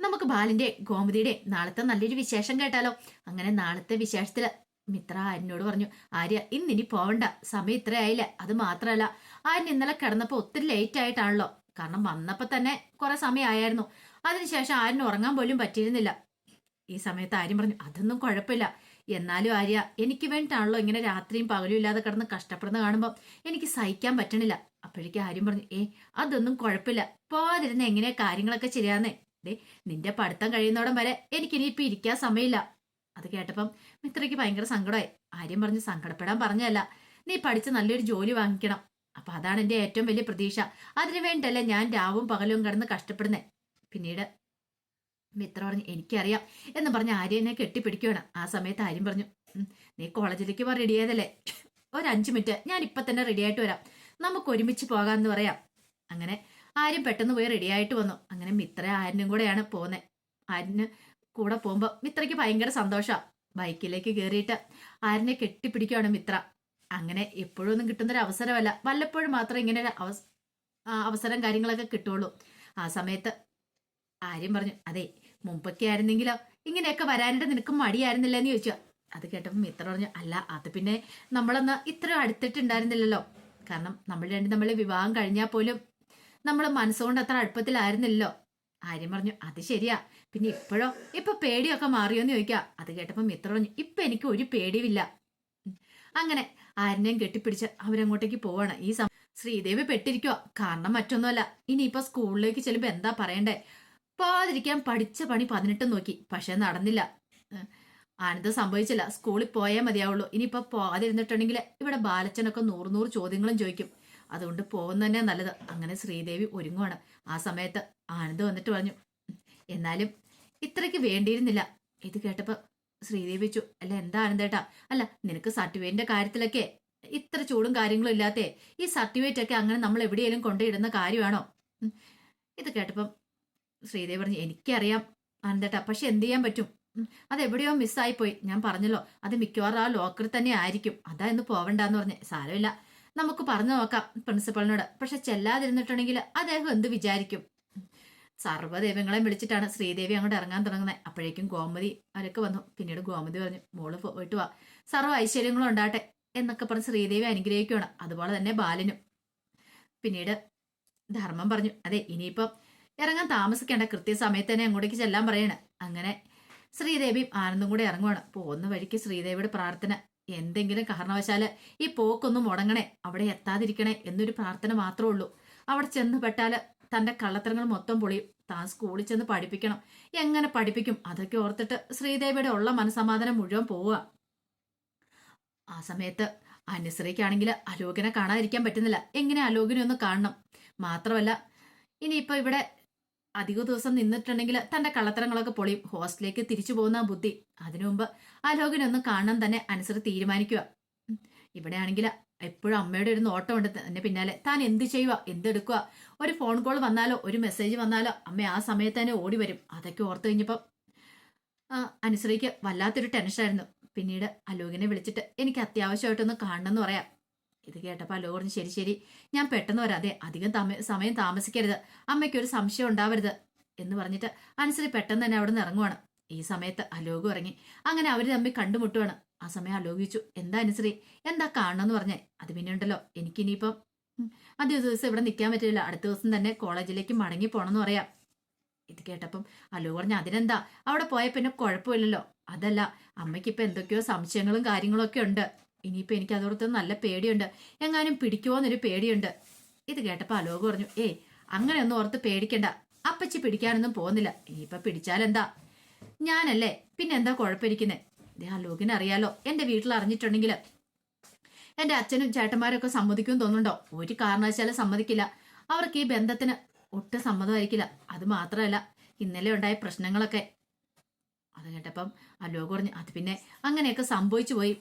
നമുക്ക് ബാലിന്റെ ഗോമതിയുടെ നാളത്തെ നല്ലൊരു വിശേഷം കേട്ടാലോ? അങ്ങനെ നാളത്തെ വിശേഷത്തിൽ മിത്ര ആര്യനോട് പറഞ്ഞു ആര്യ ഇന്നിനി പോവണ്ട. സമയം ഇത്ര ആയില്ല അത് മാത്രമല്ല ആര്യൻ ഇന്നലെ കിടന്നപ്പോ ഒത്തിരി ലേറ്റ് ആയിട്ടാണല്ലോ. കാരണം വന്നപ്പോ തന്നെ കുറെ സമയമായിരുന്നു അതിനുശേഷം ആര്യന് ഉറങ്ങാൻ പോലും പറ്റിയിരുന്നില്ല. ഈ സമയത്ത് ആര്യം പറഞ്ഞു അതൊന്നും കുഴപ്പമില്ല. എന്നാലും ആര്യ എനിക്ക് വേണ്ടിയിട്ടാണല്ലോ ഇങ്ങനെ രാത്രിയും പകലും ഇല്ലാതെ കിടന്ന് കഷ്ടപ്പെടുന്ന കാണുമ്പോൾ എനിക്ക് സഹിക്കാൻ പറ്റണില്ല. അപ്പോഴേക്കും ആര്യം പറഞ്ഞു ഏ അതൊന്നും കുഴപ്പമില്ല. പോവാതിരുന്ന എങ്ങനെയാ കാര്യങ്ങളൊക്കെ ശരിയാന്നേ ദേ നിന്റെ പഠിത്തം കഴിയുന്നോടം വരെ എനിക്കിനി ഇപ്പൊ ഇരിക്കാൻ സമയമില്ല. അത് കേട്ടപ്പം മിത്രയ്ക്ക് ഭയങ്കര സങ്കടമായി. ആര്യം പറഞ്ഞ് സങ്കടപ്പെടാൻ പറഞ്ഞല്ല നീ പഠിച്ച് നല്ലൊരു ജോലി വാങ്ങിക്കണം. അപ്പൊ അതാണ് എന്റെ ഏറ്റവും വലിയ പ്രതീക്ഷ. അതിനു വേണ്ടിയല്ല ഞാൻ രാവും പകലും കിടന്ന് കഷ്ടപ്പെടുന്നേ? പിന്നീട് മിത്ര പറഞ്ഞു എനിക്കറിയാം എന്ന് പറഞ്ഞ് ആര്യനെ കെട്ടിപ്പിടിക്കുകയാണ് ആ സമയത്ത് ആര്യം പറഞ്ഞു നീ കോളേജിലേക്ക് പോകാൻ റെഡി ആയതല്ലേ? ഒരു അഞ്ചു മിനിറ്റ് ഞാൻ ഇപ്പൊ തന്നെ റെഡി ആയിട്ട് വരാം. നമുക്ക് ഒരുമിച്ച് പോകാമെന്ന് പറയാം. അങ്ങനെ ആര്യം പെട്ടെന്ന് പോയി റെഡി ആയിട്ട് വന്നു. അങ്ങനെ മിത്ര ആര്യനും കൂടെയാണ് പോകുന്നത് ആര്യന് കൂടെ പോകുമ്പോൾ മിത്രയ്ക്ക് ഭയങ്കര സന്തോഷമാണ് ബൈക്കിലേക്ക് കയറിയിട്ട് ആര്യനെ കെട്ടിപ്പിടിക്കുകയാണ് മിത്ര. അങ്ങനെ എപ്പോഴും ഒന്നും കിട്ടുന്നൊരു അവസരമല്ല. വല്ലപ്പോഴും മാത്രം ഇങ്ങനെ ഒരു അവസ അവസരം കാര്യങ്ങളൊക്കെ കിട്ടുള്ളൂ ആ സമയത്ത് ആര്യം പറഞ്ഞു അതെ മുമ്പൊക്കെ ആയിരുന്നെങ്കിലോ? ഇങ്ങനെയൊക്കെ വരാനായിട്ട് നിനക്ക് മടിയായിരുന്നില്ല എന്ന് ചോദിച്ചു. അത് കേട്ടപ്പോൾ മിത്ര പറഞ്ഞു അല്ല അത് പിന്നെ നമ്മളൊന്ന് ഇത്ര അടുത്തിട്ടുണ്ടായിരുന്നില്ലല്ലോ. കാരണം നമ്മൾ രണ്ട് നമ്മൾ വിവാഹം കഴിഞ്ഞാൽ പോലും നമ്മൾ മനസ്സുകൊണ്ട് അത്ര അടുപ്പത്തിലായിരുന്നില്ലോ ആര്യം പറഞ്ഞു അത് ശരിയാ. പിന്നെ ഇപ്പോഴോ? ഇപ്പൊ പേടിയൊക്കെ മാറിയോന്ന് ചോദിക്കാം. അത് കേട്ടപ്പോൾ മിത്ര പറഞ്ഞു ഇപ്പൊ എനിക്ക് ഒരു പേടിയുമില്ല. അങ്ങനെ ആരിനെയും കെട്ടിപ്പിടിച്ച് അവരങ്ങോട്ടേക്ക് പോവാണ്. ഈ സമയം ശ്രീദേവി പെട്ടിരിക്കുക കാരണം മറ്റൊന്നുമല്ല. ഇനിയിപ്പോ സ്കൂളിലേക്ക് ചെല്ലുമ്പോ എന്താ പറയണ്ടേ? പോവാതിരിക്കാൻ പഠിച്ച പണി പതിനെട്ടും നോക്കി. പക്ഷെ നടന്നില്ല. ആനന്ദം സംഭവിച്ചില്ല. സ്കൂളിൽ പോയാൽ മതിയാവുള്ളൂ. ഇനിയിപ്പോ പോകാതിരുന്നിട്ടുണ്ടെങ്കിൽ ഇവിടെ ബാലച്ചനൊക്കെ നൂറ് നൂറ് ചോദ്യങ്ങളും ചോദിക്കും. അതുകൊണ്ട് പോകുന്ന തന്നെ നല്ലത്. അങ്ങനെ ശ്രീദേവി ഒരുങ്ങുവാണ്. ആ സമയത്ത് ആനന്ദ് വന്നിട്ട് പറഞ്ഞു "ഉം, എന്നാലും ഇത്രയ്ക്ക് വേണ്ടിയിരുന്നില്ല. ഇത് കേട്ടപ്പോൾ ശ്രീദേവി വെച്ചു അല്ല എന്താ ആനന്ദേട്ടാ? അല്ല നിനക്ക് സർട്ടിഫിക്കറ്റിന്റെ കാര്യത്തിലൊക്കെ ഇത്ര ചൂടും കാര്യങ്ങളും ഇല്ലാത്തേ ഈ സർട്ടിഫിക്കറ്റ് ഒക്കെ അങ്ങനെ നമ്മൾ എവിടെയെങ്കിലും കൊണ്ടിടുന്ന കാര്യമാണോ? ഇത് കേട്ടപ്പം ശ്രീദേവി പറഞ്ഞു എനിക്കറിയാം ആനന്ദേട്ടാ പക്ഷെ എന്ത് ചെയ്യാൻ പറ്റും? അതെവിടെയോ മിസ്സായിപ്പോയി ഞാൻ പറഞ്ഞല്ലോ അത് മിക്കവാറും ആ ലോക്കറിൽ തന്നെ ആയിരിക്കും. അതാ ഇന്ന് പോവണ്ടെന്ന് പറഞ്ഞ്. സാരമില്ല. നമുക്ക് പറഞ്ഞു നോക്കാം പ്രിൻസിപ്പളിനോട്. പക്ഷെ ചെല്ലാതിരുന്നിട്ടുണ്ടെങ്കിൽ അദ്ദേഹം എന്ത് വിചാരിക്കും. സർവദൈവങ്ങളെ വിളിച്ചിട്ടാണ് ശ്രീദേവി അങ്ങോട്ട് ഇറങ്ങാൻ തുടങ്ങുന്നത് അപ്പോഴേക്കും ഗോമതി അവരൊക്കെ വന്നു. പിന്നീട് ഗോമതി പറഞ്ഞു മോൾ പോയിട്ട് വാ. സർവ ഐശ്വര്യങ്ങളും ഉണ്ടാട്ടെ എന്നൊക്കെ പറഞ്ഞ് ശ്രീദേവി അനുഗ്രഹിക്കുകയാണ്. അതുപോലെ തന്നെ ബാലനും. പിന്നീട് ധർമ്മം പറഞ്ഞു അതെ ഇനിയിപ്പം ഇറങ്ങാൻ താമസിക്കേണ്ട കൃത്യസമയത്ത് തന്നെ അങ്ങോട്ടേക്ക് ചെല്ലാൻ പറയാണ്. അങ്ങനെ ശ്രീദേവിയും ആനന്ദും കൂടെ ഇറങ്ങുവാണ്. പോകുന്ന വഴിക്ക് ശ്രീദേവിയുടെ പ്രാർത്ഥന എന്തെങ്കിലും കാരണവശാൽ ഈ പോക്കൊന്നും മുടങ്ങണേ അവിടെ എത്താതിരിക്കണേ എന്നൊരു പ്രാർത്ഥന മാത്രമേ ഉള്ളൂ. അവിടെ ചെന്ന് പെട്ടാൽ തന്റെ കള്ളത്തരങ്ങൾ മൊത്തം പൊളിയും. താൻ സ്കൂളിൽ ചെന്ന് പഠിപ്പിക്കണം. എങ്ങനെ പഠിപ്പിക്കും? അതൊക്കെ ഓർത്തിട്ട് ശ്രീദേവിയുടെ ഉള്ള മനസമാധാനം മുഴുവൻ പോവുക. ആ സമയത്ത് അനുശ്രീക്കാണെങ്കിൽ അലോകനെ കാണാതിരിക്കാൻ പറ്റുന്നില്ല. എങ്ങനെ അലോകനെ ഒന്ന് കാണണം? മാത്രമല്ല ഇനിയിപ്പോ ഇവിടെ അധിക ദിവസം നിന്നിട്ടുണ്ടെങ്കിൽ തന്റെ കള്ളത്തരങ്ങളൊക്കെ പൊളിയും ഹോസ്റ്റലിലേക്ക് തിരിച്ചു പോകുന്ന ബുദ്ധി. അതിനു മുമ്പ് അലോകിനൊന്ന് കാണാൻ തന്നെ അനുസരി തീരുമാനിക്കുക. ഇവിടെയാണെങ്കിൽ എപ്പോഴും അമ്മയുടെ ഒരു നോട്ടം ഉണ്ട് തന്നെ പിന്നാലെ. താൻ എന്ത് ചെയ്യുക എന്തെടുക്കുക ഒരു ഫോൺ കോൾ വന്നാലോ? ഒരു മെസ്സേജ് വന്നാലോ? അമ്മ ആ സമയത്ത് തന്നെ ഓടി വരും. അതൊക്കെ ഓർത്തു കഴിഞ്ഞപ്പോൾ അനുസരിക്ക് വല്ലാത്തൊരു ടെൻഷനായിരുന്നു. പിന്നീട് അലോകിനെ വിളിച്ചിട്ട് എനിക്ക് അത്യാവശ്യമായിട്ടൊന്ന് കാണണമെന്ന് പറയാം. ഇത് കേട്ടപ്പോൾ അലോ പറഞ്ഞു ശരി ശരി. ഞാൻ പെട്ടെന്ന് വരാം. അതെ അധികം സമയം താമസിക്കരുത്. അമ്മയ്ക്കൊരു സംശയം ഉണ്ടാവരുത്. എന്ന് പറഞ്ഞിട്ട് അനുസരി പെട്ടെന്ന് തന്നെ അവിടെ നിന്ന് ഇറങ്ങുവാണ്. ഈ സമയത്ത് അലോകു ഇറങ്ങി അങ്ങനെ അവർ തമ്മിൽ കണ്ടുമുട്ടുവാണ്. ആ സമയം ആലോചിച്ചു എന്താ അനുസരി എന്താ കാണണമെന്ന് പറഞ്ഞേ? അത് പിന്നെ ഉണ്ടല്ലോ. എനിക്കിനിയിപ്പം അധിക ദിവസം ഇവിടെ നിൽക്കാൻ പറ്റില്ല. അടുത്ത ദിവസം തന്നെ കോളേജിലേക്ക് മടങ്ങി പോകണമെന്ന് പറയാം. ഇത് കേട്ടപ്പം അലു പറഞ്ഞ അതിനെന്താ? അവിടെ പോയ പിന്നെ കുഴപ്പമില്ലല്ലോ. അതല്ല അമ്മയ്ക്ക് ഇപ്പൊ എന്തൊക്കെയോ സംശയങ്ങളും കാര്യങ്ങളൊക്കെ ഉണ്ട്. ഇനിയിപ്പോ എനിക്ക് അതോർത്ത് നല്ല പേടിയുണ്ട്. എങ്ങാനും പിടിക്കുമോന്നൊരു പേടിയുണ്ട്. ഇത് കേട്ടപ്പോ അലോക് പറഞ്ഞു ഏയ് അങ്ങനെയൊന്നും ഓർത്ത് പേടിക്കണ്ട. അപ്പച്ചി പിടിക്കാനൊന്നും പോകുന്നില്ല ഇനിയിപ്പ പിടിച്ചാലെന്താ? ഞാനല്ലേ. പിന്നെ എന്താ കുഴപ്പമിരിക്കുന്നത് ഇതേ അലോകിന് അറിയാലോ. എന്റെ വീട്ടിൽ അറിഞ്ഞിട്ടുണ്ടെങ്കിൽ എന്റെ അച്ഛനും ചേട്ടന്മാരൊക്കെ സമ്മതിക്കും തോന്നുന്നുണ്ടോ? ഒരു കാരണവശാലും സമ്മതിക്കില്ല. അവർക്ക് ഈ ബന്ധത്തിന് ഒട്ടും സമ്മതമായിരിക്കില്ല. അത് മാത്രമല്ല ഇന്നലെ ഉണ്ടായ പ്രശ്നങ്ങളൊക്കെ. അത് കേട്ടപ്പം അലോക് പറഞ്ഞു അത് പിന്നെ അങ്ങനെയൊക്കെ സംഭവിച്ചു പോയി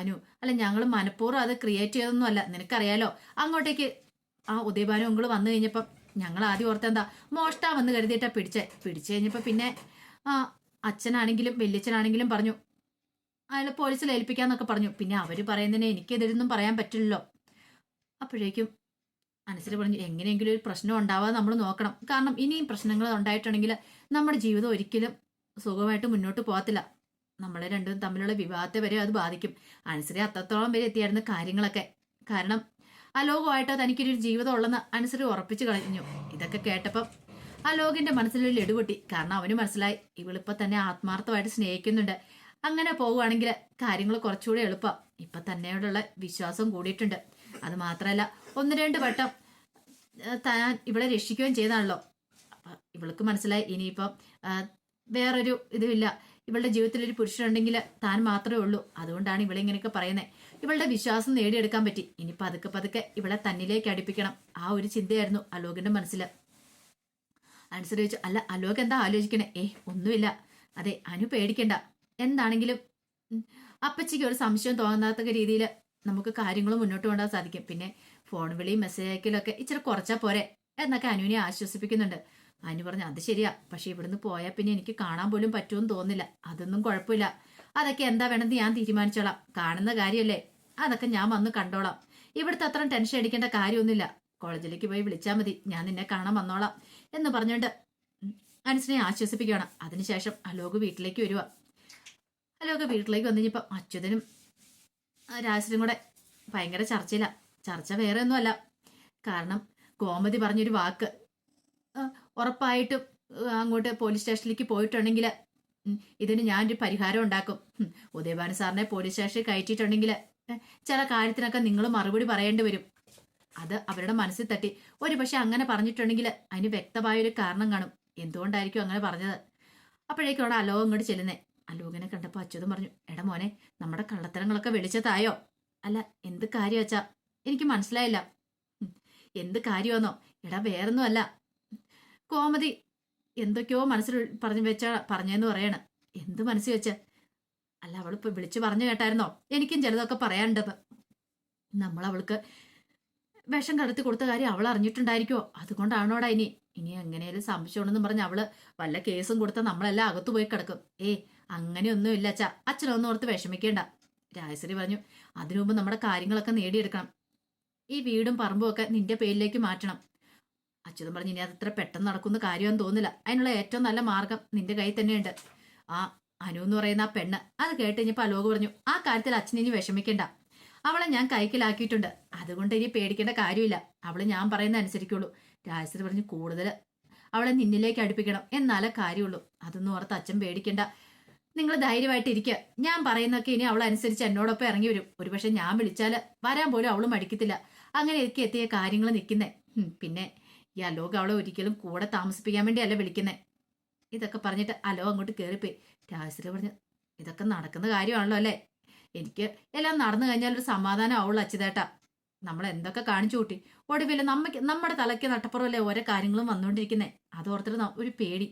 അനു അല്ല ഞങ്ങൾ മനഃപൂർവം അത് ക്രിയേറ്റ് ചെയ്തൊന്നും അല്ല. നിനക്കറിയാലോ? അങ്ങോട്ടേക്ക് ആ ഉദയഭാനു ഉങ്ങൾ വന്നു കഴിഞ്ഞപ്പം ഞങ്ങൾ ആദ്യം ഓർത്തെന്താ മോഷ്ടാ വന്ന് കരുതിയിട്ടാ പിടിച്ചേ. പിടിച്ചു കഴിഞ്ഞപ്പോൾ പിന്നെ അച്ഛനാണെങ്കിലും വല്യച്ഛനാണെങ്കിലും പറഞ്ഞു അയാൾ പോലീസിൽ ഏൽപ്പിക്കാന്നൊക്കെ പറഞ്ഞു. പിന്നെ അവർ പറയുന്നതിന് എനിക്കെതിരൊന്നും പറയാൻ പറ്റില്ലല്ലോ. അപ്പോഴേക്കും മനസ്സിൽ പറഞ്ഞു എങ്ങനെയെങ്കിലും ഒരു പ്രശ്നം ഉണ്ടാവാതെ നമ്മൾ നോക്കണം. കാരണം ഇനിയും പ്രശ്നങ്ങൾ ഉണ്ടായിട്ടുണ്ടെങ്കിൽ നമ്മുടെ ജീവിതം ഒരിക്കലും സുഖമായിട്ട് മുന്നോട്ട് പോകത്തില്ല. നമ്മളെ രണ്ടും തമ്മിലുള്ള വിവാഹത്തെ വരെ അത് ബാധിക്കും. അനുസരി അത്രത്തോളം വരെ എത്തിയായിരുന്നു കാര്യങ്ങളൊക്കെ. കാരണം ആ അലോകമായിട്ടോ തനിക്കൊരു ജീവിതം ഉള്ളെന്ന് അനുസരി ഉറപ്പിച്ചു കളഞ്ഞു ഇതൊക്കെ കേട്ടപ്പം അലോകിന്റെ മനസ്സിലൊരു ലടുപൊട്ടി കാരണം അവന് മനസ്സിലായി ഇവളിപ്പോ തന്നെ ആത്മാർത്ഥമായിട്ട് സ്നേഹിക്കുന്നുണ്ട്. അങ്ങനെ പോവുകയാണെങ്കിൽ കാര്യങ്ങൾ കുറച്ചുകൂടി എളുപ്പം. ഇപ്പൊ തന്നെയോടുള്ള വിശ്വാസം കൂടിയിട്ടുണ്ട്. അത് മാത്രമല്ല ഒന്ന് രണ്ട് വട്ടം താൻ ഇവളെ രക്ഷിക്കുകയും ചെയ്താണല്ലോ. ഇവൾക്ക് മനസ്സിലായി ഇനിയിപ്പം വേറൊരു ഇതുമില്ല. ഇവളുടെ ജീവിതത്തിൽ ഒരു പുരുഷനുണ്ടെങ്കിൽ താൻ മാത്രമേ ഉള്ളൂ. അതുകൊണ്ടാണ് ഇവളെ ഇങ്ങനെയൊക്കെ പറയുന്നത് ഇവളുടെ വിശ്വാസം നേടിയെടുക്കാൻ പറ്റി. ഇനി പതുക്കെ പതുക്കെ ഇവളെ തന്നിലേക്ക് അടുപ്പിക്കണം. ആ ഒരു ചിന്തയായിരുന്നു അലോകിന്റെ മനസ്സിൽ അനുസരിച്ചു അല്ല അലോക് എന്താ ആലോചിക്കണേ? ഏ ഒന്നുമില്ല. അതെ അനു പേടിക്കണ്ട. എന്താണെങ്കിലും അപ്പച്ചിക്ക് ഒരു സംശയം തോന്നാത്ത രീതിയിൽ നമുക്ക് കാര്യങ്ങൾ മുന്നോട്ട് കൊണ്ടുപോകാൻ സാധിക്കും. പിന്നെ ഫോൺ വിളിയും മെസ്സേജ് അയക്കലൊക്കെ ഇച്ചിരി കുറച്ചാൽ പോരെ? എന്നൊക്കെ അനുവിനെ ആശ്വസിപ്പിക്കുന്നുണ്ട്. അനു പറഞ്ഞു അത് ശരിയാ. പക്ഷെ ഇവിടുന്ന് പോയാൽ പിന്നെ എനിക്ക് കാണാൻ പോലും പറ്റുമെന്ന് തോന്നില്ല അതൊന്നും കുഴപ്പമില്ല. അതൊക്കെ എന്താ വേണമെന്ന് ഞാൻ തീരുമാനിച്ചോളാം. കാണുന്ന കാര്യമല്ലേ? അതൊക്കെ ഞാൻ വന്ന് കണ്ടോളാം. ഇവിടുത്തെ അത്ര ടെൻഷൻ അടിക്കേണ്ട കാര്യമൊന്നുമില്ല. കോളേജിലേക്ക് പോയി വിളിച്ചാൽ മതി. ഞാൻ നിന്നെ കാണാൻ വന്നോളാം. എന്ന് പറഞ്ഞുകൊണ്ട് അനുസിനെ ആശ്വസിപ്പിക്കുകയാണ്. അതിനുശേഷം അലോക് വീട്ടിലേക്ക് വരിക അലോക് വീട്ടിലേക്ക് വന്നു കഴിഞ്ഞപ്പോൾ അച്യുതനും രാജനും കൂടെ ഭയങ്കര ചർച്ചയില്ല ചർച്ച വേറെ ഒന്നുമല്ല കാരണം ഗോമതി പറഞ്ഞൊരു വാക്ക് ഉറപ്പായിട്ടും അങ്ങോട്ട് പോലീസ് സ്റ്റേഷനിലേക്ക് പോയിട്ടുണ്ടെങ്കിൽ ഇതിന് ഞാനൊരു പരിഹാരം ഉണ്ടാക്കും. ഉദയഭാനു സാറിനെ പോലീസ് സ്റ്റേഷനിൽ കയറ്റിയിട്ടുണ്ടെങ്കിൽ ചില കാര്യത്തിനൊക്കെ നിങ്ങൾ മറുപടി പറയേണ്ടി വരും. അത് അവരുടെ മനസ്സിൽ തട്ടി. ഒരു പക്ഷെ അങ്ങനെ പറഞ്ഞിട്ടുണ്ടെങ്കിൽ അതിന് വ്യക്തമായൊരു കാരണം കാണും. എന്തുകൊണ്ടായിരിക്കും അങ്ങനെ പറഞ്ഞത്? അപ്പോഴേക്കും അവിടെ അലോകം ഇങ്ങോട്ട് ചെല്ലുന്നേ. അലോകിനെ കണ്ടപ്പോൾ അച്യുതം പറഞ്ഞു എടാ മോനെ നമ്മുടെ കള്ളത്തരങ്ങളൊക്കെ വെളിച്ചത്തായോ? അല്ല എന്ത് കാര്യം വെച്ചാ എനിക്ക് മനസ്സിലായില്ല. എന്ത് കാര്യമെന്നോ? എടാ വേറൊന്നും അല്ല കോമതി. എന്തൊക്കെയോ മനസ്സിൽ പറഞ്ഞു വെച്ച പറഞ്ഞെന്ന് പറയണ. എന്ത് മനസ്സിൽ വെച്ച്? അല്ല അവളിപ്പോ വിളിച്ചു പറഞ്ഞു കേട്ടായിരുന്നോ? എനിക്കും ചിലതൊക്കെ പറയാനുണ്ടെന്ന്. നമ്മൾ അവൾക്ക് വിഷം കടത്തി കൊടുത്ത കാര്യം അവൾ അറിഞ്ഞിട്ടുണ്ടായിരിക്കോ അതുകൊണ്ടാണോടാ ഇനി? ഇനി എങ്ങനെയാലും സംശയമുണ്ടെന്ന് പറഞ്ഞ് അവൾ വല്ല കേസും കൊടുത്ത നമ്മളെല്ലാം അകത്തു പോയി കിടക്കും. ഏ അങ്ങനെയൊന്നും ഇല്ല അച്ഛ. അച്ഛനൊന്നും ഓർത്ത് വിഷമിക്കേണ്ട. രാജശ്രീ പറഞ്ഞു അതിനു മുമ്പ് നമ്മുടെ കാര്യങ്ങളൊക്കെ നേടിയെടുക്കണം. ഈ വീടും പറമ്പും ഒക്കെ നിന്റെ പേരിലേക്ക് മാറ്റണം. അച്യുതൻ പറഞ്ഞു ഇനി അതത്ര പെട്ടെന്ന് നടക്കുന്ന കാര്യമെന്ന് തോന്നില്ല അതിനുള്ള ഏറ്റവും നല്ല മാർഗം നിന്റെ കയ്യിൽ തന്നെയുണ്ട്. ആ അനു എന്ന് പറയുന്ന ആ പെണ്ണ്. അത് കേട്ട് കഴിഞ്ഞപ്പോൾ അലോക് പറഞ്ഞു ആ കാര്യത്തിൽ അച്ഛൻ ഇനി വിഷമിക്കേണ്ട. അവളെ ഞാൻ കൈക്കലാക്കിയിട്ടുണ്ട്. അതുകൊണ്ട് ഇനി പേടിക്കേണ്ട കാര്യമില്ല. അവൾ ഞാൻ പറയുന്ന അനുസരിക്കുള്ളൂ. രാജശ്രീ പറഞ്ഞു കൂടുതൽ അവളെ നിന്നിലേക്ക് അടുപ്പിക്കണം. എന്നാലേ കാര്യമുള്ളൂ. അതൊന്നും ഓർത്ത് അച്ഛൻ പേടിക്കേണ്ട. നിങ്ങൾ ധൈര്യമായിട്ട് ഇരിക്കുക ഞാൻ പറയുന്നൊക്കെ ഇനി അവൾ അനുസരിച്ച് എന്നോടൊപ്പം ഇറങ്ങി വരും. ഒരുപക്ഷെ ഞാൻ വിളിച്ചാൽ വരാൻ പോലും അവളും മടിക്കത്തില്ല. അങ്ങനെ എനിക്ക് എത്തിയ കാര്യങ്ങൾ നിൽക്കുന്നേ പിന്നെ ഈ അലോക് അവളെ ഒരിക്കലും കൂടെ താമസിപ്പിക്കാൻ വേണ്ടിയല്ല വിളിക്കുന്നേ. ഇതൊക്കെ പറഞ്ഞിട്ട് അലോ അങ്ങോട്ട് കയറിപ്പോയി രാജശ്രീ പറഞ്ഞു ഇതൊക്കെ നടക്കുന്ന കാര്യമാണല്ലോ അല്ലേ? എനിക്ക് എല്ലാം നടന്നു കഴിഞ്ഞാൽ ഒരു സമാധാനം ആവുള്ളൂ അച്ഛതേട്ടാ നമ്മൾ എന്തൊക്കെ കാണിച്ചു കൂട്ടി. ഒടുവിൽ നമ്മക്ക് നമ്മുടെ തലയ്ക്ക് നട്ടപ്പുറമല്ലേ ഓരോ കാര്യങ്ങളും വന്നുകൊണ്ടിരിക്കുന്നേ? അത് ഓർത്തിട്ട് ഒരു പേടി.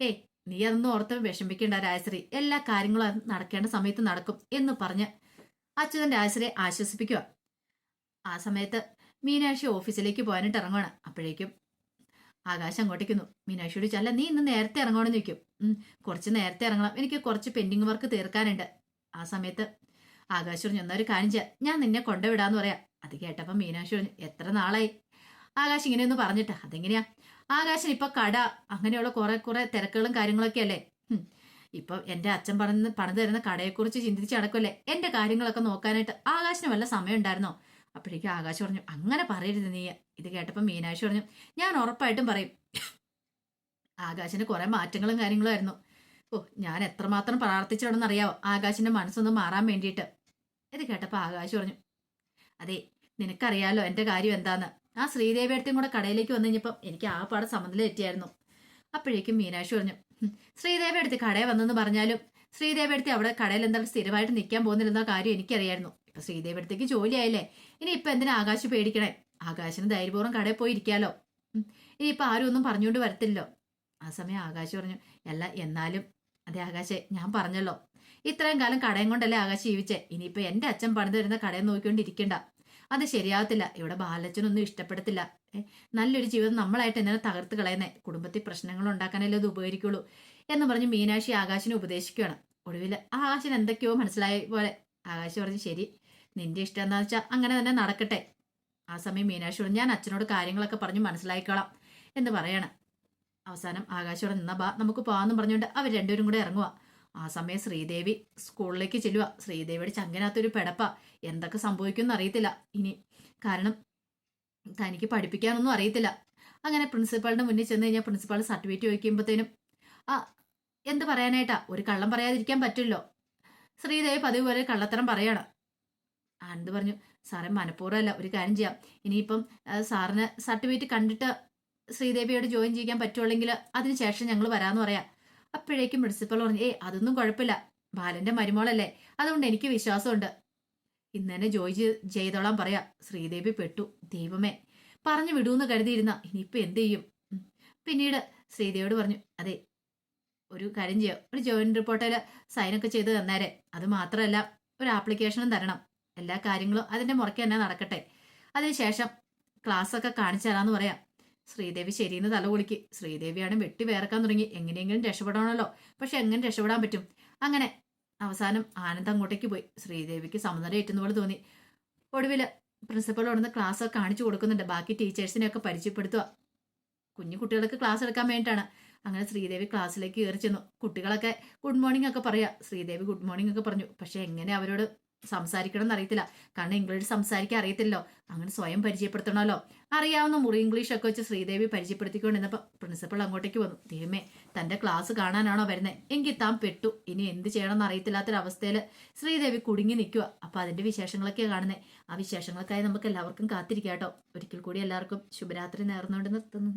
ഏയ് നീ അതൊന്നും ഓർത്ത് വിഷമിക്കേണ്ട രാജശ്രീ. എല്ലാ കാര്യങ്ങളും നടക്കേണ്ട സമയത്ത് നടക്കും എന്ന് പറഞ്ഞ് അച്യുതൻ രാജശ്രീയെ ആശ്വസിപ്പിക്കുക ആ സമയത്ത് മീനാക്ഷി ഓഫീസിലേക്ക് പോകാനായിട്ട് ഇറങ്ങണം അപ്പോഴേക്കും ആകാശം അങ്ങോട്ടേക്കുന്നു. മീനാക്ഷിയോട് ചല്ല നീ ഇന്ന് നേരത്തെ ഇറങ്ങണമെന്ന് ചോദിക്കും. കുറച്ച് നേരത്തെ ഇറങ്ങണം. എനിക്ക് കുറച്ച് പെൻഡിങ് വർക്ക് തീർക്കാനുണ്ട്. ആ സമയത്ത് ആകാശ് പറഞ്ഞു എന്നൊരു കാര്യം ചെയ്യാം. ഞാൻ നിന്നെ കൊണ്ടുവിടാന്ന് പറയാം. അത് കേട്ടപ്പോ മീനാക്ഷി പറഞ്ഞു എത്ര നാളായി? ആകാശ് ഇങ്ങനെയൊന്ന് പറഞ്ഞിട്ട് അതെങ്ങനെയാ? ആകാശൻ ഇപ്പൊ കട അങ്ങനെയുള്ള കുറെ കുറെ തിരക്കുകളും കാര്യങ്ങളൊക്കെ അല്ലേ. ഇപ്പൊ എന്റെ അച്ഛൻ പറഞ്ഞ് പണിത് തരുന്ന കടയെക്കുറിച്ച് ചിന്തിച്ച് നടക്കല്ലേ എന്റെ കാര്യങ്ങളൊക്കെ നോക്കാനായിട്ട് ആകാശിന് വല്ല സമയം ഉണ്ടായിരുന്നോ അപ്പോഴേക്കും ആകാശ് പറഞ്ഞു അങ്ങനെ പറയരുത് നീ. ഇത് കേട്ടപ്പോൾ മീനാക്ഷി പറഞ്ഞു ഞാൻ ഉറപ്പായിട്ടും പറയും. ആകാശിന് കുറേ മാറ്റങ്ങളും കാര്യങ്ങളും ആയിരുന്നു. ഓ ഞാൻ എത്രമാത്രം പ്രാർത്ഥിച്ചിടണമെന്ന് അറിയാവോ? ആകാശിന്റെ മനസ്സൊന്ന് മാറാൻ വേണ്ടിയിട്ട്. ഇത് കേട്ടപ്പോൾ ആകാശ് പറഞ്ഞു അതെ നിനക്കറിയാലോ എന്റെ കാര്യം എന്താന്ന്. ആ ശ്രീദേവി അടുത്തും കൂടെ കടയിലേക്ക് വന്നു കഴിഞ്ഞപ്പം എനിക്ക് ആ പാടെ സമനില തെറ്റിയായിരുന്നു. അപ്പോഴേക്കും മീനാക്ഷി പറഞ്ഞു "ഹും, ശ്രീദേവി അടുത്ത് കടയിൽ വന്നെന്ന് പറഞ്ഞാലും ശ്രീദേവി അടുത്ത് അവിടെ കടയിൽ എന്തായാലും സ്ഥിരമായിട്ട് നിൽക്കാൻ പോകുന്നില്ലെന്ന കാര്യം എനിക്കറിയായിരുന്നു. ഇപ്പൊ ജോലി ജോലിയായില്ലേ? ഇനി ഇപ്പൊ എന്തിനാ ആകാശ് പേടിക്കണേ? ആകാശിന് ധൈര്യപൂർവം കടയിൽ പോയി ഇരിക്കാലോ. ഇനി ഇപ്പൊ ആരും ഒന്നും പറഞ്ഞുകൊണ്ട് വരത്തില്ലോ ആ സമയം ആകാശ് പറഞ്ഞു അല്ല എന്നാലും അതെ ആകാശെ ഞാൻ പറഞ്ഞല്ലോ. ഇത്രയും കാലം കടയും കൊണ്ടല്ലേ ആകാശ് ജീവിച്ചേ? ഇനിയിപ്പൊ എന്റെ അച്ഛൻ പണിത് വരുന്ന കടയിൽ നോക്കിക്കൊണ്ടിരിക്കണ്ട. അത് ശരിയാവത്തില്ല. ഇവിടെ ബാലച്ചനൊന്നും ഇഷ്ടപ്പെടത്തില്ല. നല്ലൊരു ജീവിതം നമ്മളായിട്ട് എന്നെ തകർത്ത് കളയുന്നേ? കുടുംബത്തിൽ പ്രശ്നങ്ങൾ ഉണ്ടാക്കാനല്ലേ അത് ഉപകരിക്കുള്ളൂ. എന്ന് പറഞ്ഞ് മീനാക്ഷി ആകാശിനെ ഉപദേശിക്കുകയാണ്. ഒടുവിൽ ആകാശിന് എന്തൊക്കെയോ മനസ്സിലായ പോലെ ആകാശ് പറഞ്ഞു ശരി നിന്റെ ഇഷ്ടം എന്താണെന്ന് വെച്ചാൽ അങ്ങനെ തന്നെ നടക്കട്ടെ. ആ സമയം മീനാക്ഷിയോട് ഞാൻ അച്ഛനോട് കാര്യങ്ങളൊക്കെ പറഞ്ഞ് മനസ്സിലാക്കിക്കോളാം എന്ന് പറയാണ്. അവസാനം ആകാശോടെ നിന്ന ബാ നമുക്ക് പോകാമെന്ന് പറഞ്ഞുകൊണ്ട് അവർ രണ്ടുപേരും കൂടെ ഇറങ്ങുക ആ സമയം ശ്രീദേവി സ്കൂളിലേക്ക് ചെല്ലുക ശ്രീദേവിയുടെ ചങ്കനകത്തൊരു പെടപ്പ. എന്തൊക്കെ സംഭവിക്കുമെന്ന് അറിയത്തില്ല. ഇനി കാരണം തനിക്ക് പഠിപ്പിക്കാനൊന്നും അറിയത്തില്ല. അങ്ങനെ പ്രിൻസിപ്പാളിന്റെ മുന്നിൽ ചെന്ന് കഴിഞ്ഞാൽ പ്രിൻസിപ്പാൾ സർട്ടിഫിക്കറ്റ് ചോദിക്കുമ്പോഴത്തേനും ആ എന്ത് പറയാനായിട്ടാ? ഒരു കള്ളം പറയാതിരിക്കാൻ പറ്റില്ലോ ശ്രീദേവി പതിവ് പോലെ കള്ളത്തരം പറയാണ്. ആനന്ദ് പറഞ്ഞു. സാറേ മനഃപൂർവമല്ല ഒരു കാര്യം ചെയ്യാം. ഇനിയിപ്പം സാറിന് സർട്ടിഫിക്കറ്റ് കണ്ടിട്ട് ശ്രീദേവിയോട് ജോയിൻ ചെയ്യാൻ പറ്റുള്ളെങ്കിൽ അതിനുശേഷം ഞങ്ങൾ വരാമെന്ന് പറയാം. അപ്പോഴേക്കും പ്രിൻസിപ്പൽ പറഞ്ഞു ഏയ് അതൊന്നും കുഴപ്പമില്ല. ബാലന്റെ മരുമോളല്ലേ. അതുകൊണ്ട് എനിക്ക് വിശ്വാസമുണ്ട്. ഇന്ന് തന്നെ ജോയി ചെയ്തോളാം പറയാ. ശ്രീദേവി പെട്ടു. ദൈവമേ പറഞ്ഞു വിടൂന്ന് കരുതിയിരുന്ന. ഇനിയിപ്പോ എന്ത് ചെയ്യും? പിന്നീട് ശ്രീദേവിയോട് പറഞ്ഞു അതെ ഒരു കാര്യം ചെയ്യാം. ഒരു ജോയിൻ റിപ്പോർട്ടിൽ സൈനൊക്കെ ചെയ്ത് തന്നേരെ. അത് മാത്രമല്ല ഒരു ആപ്ലിക്കേഷനും തരണം. എല്ലാ കാര്യങ്ങളും അതിന്റെ മുറയ്ക്ക് തന്നെ നടക്കട്ടെ. അതിനുശേഷം ക്ലാസ് ഒക്കെ കാണിച്ചു തരാമെന്ന് പറയാം. ശ്രീദേവി ശരിയെന്ന് തലകുളിക്ക് ശ്രീദേവിയാണ് വെട്ടി വേർക്കാൻ തുടങ്ങി. എങ്ങനെയെങ്കിലും രക്ഷപ്പെടണമല്ലോ. പക്ഷെ എങ്ങനെ രക്ഷപ്പെടാൻ പറ്റും? അങ്ങനെ അവസാനം ആനന്ദ് അങ്ങോട്ടേക്ക് പോയി. ശ്രീദേവിക്ക് സമനില ഏറ്റുന്ന പോലെ തോന്നി ഒടുവിൽ പ്രിൻസിപ്പൾ ഉടന്ന് ക്ലാസ്സൊക്കെ കാണിച്ചു കൊടുക്കുന്നുണ്ട്. ബാക്കി ടീച്ചേഴ്സിനെയൊക്കെ പരിചയപ്പെടുത്തുക. കുഞ്ഞു കുട്ടികൾക്ക് ക്ലാസ് എടുക്കാൻ വേണ്ടിയിട്ടാണ്. അങ്ങനെ ശ്രീദേവി ക്ലാസ്സിലേക്ക് കയറി ചെന്നു. കുട്ടികളൊക്കെ ഗുഡ് മോർണിംഗ് ഒക്കെ പറയാം. ശ്രീദേവി ഗുഡ് മോർണിംഗ് ഒക്കെ പറഞ്ഞു. പക്ഷെ എങ്ങനെ അവരോട് സംസാരിക്കണം എന്നറിയത്തില്ല കാരണം ഇംഗ്ലീഷ് സംസാരിക്കാൻ അറിയത്തില്ലോ അങ്ങനെ സ്വയം പരിചയപ്പെടുത്തണമല്ലോ. അറിയാവുന്ന മുറി ഇംഗ്ലീഷ് ഒക്കെ വെച്ച് ശ്രീദേവി പരിചയപ്പെടുത്തിക്കൊണ്ടിരുന്നപ്പോൾ പ്രിൻസിപ്പൾ അങ്ങോട്ടേക്ക് വന്നു. ദൈവമേ തന്റെ ക്ലാസ് കാണാനാണോ വരുന്നത് എങ്കിൽ താൻ പെട്ടു. ഇനി എന്ത് ചെയ്യണമെന്ന് അറിയത്തില്ലാത്തൊരവസ്ഥയിൽ ശ്രീദേവി കുടുങ്ങി നിൽക്കുക അപ്പോൾ അതിന്റെ വിശേഷങ്ങളൊക്കെയാണ് കാണുന്നത് ആ വിശേഷങ്ങൾക്കായി നമുക്ക് എല്ലാവർക്കും കാത്തിരിക്കാം കേട്ടോ ഒരിക്കൽ കൂടി എല്ലാവർക്കും ശുഭരാത്രി നേർന്നുകൊണ്ട് നിർത്തുന്നു.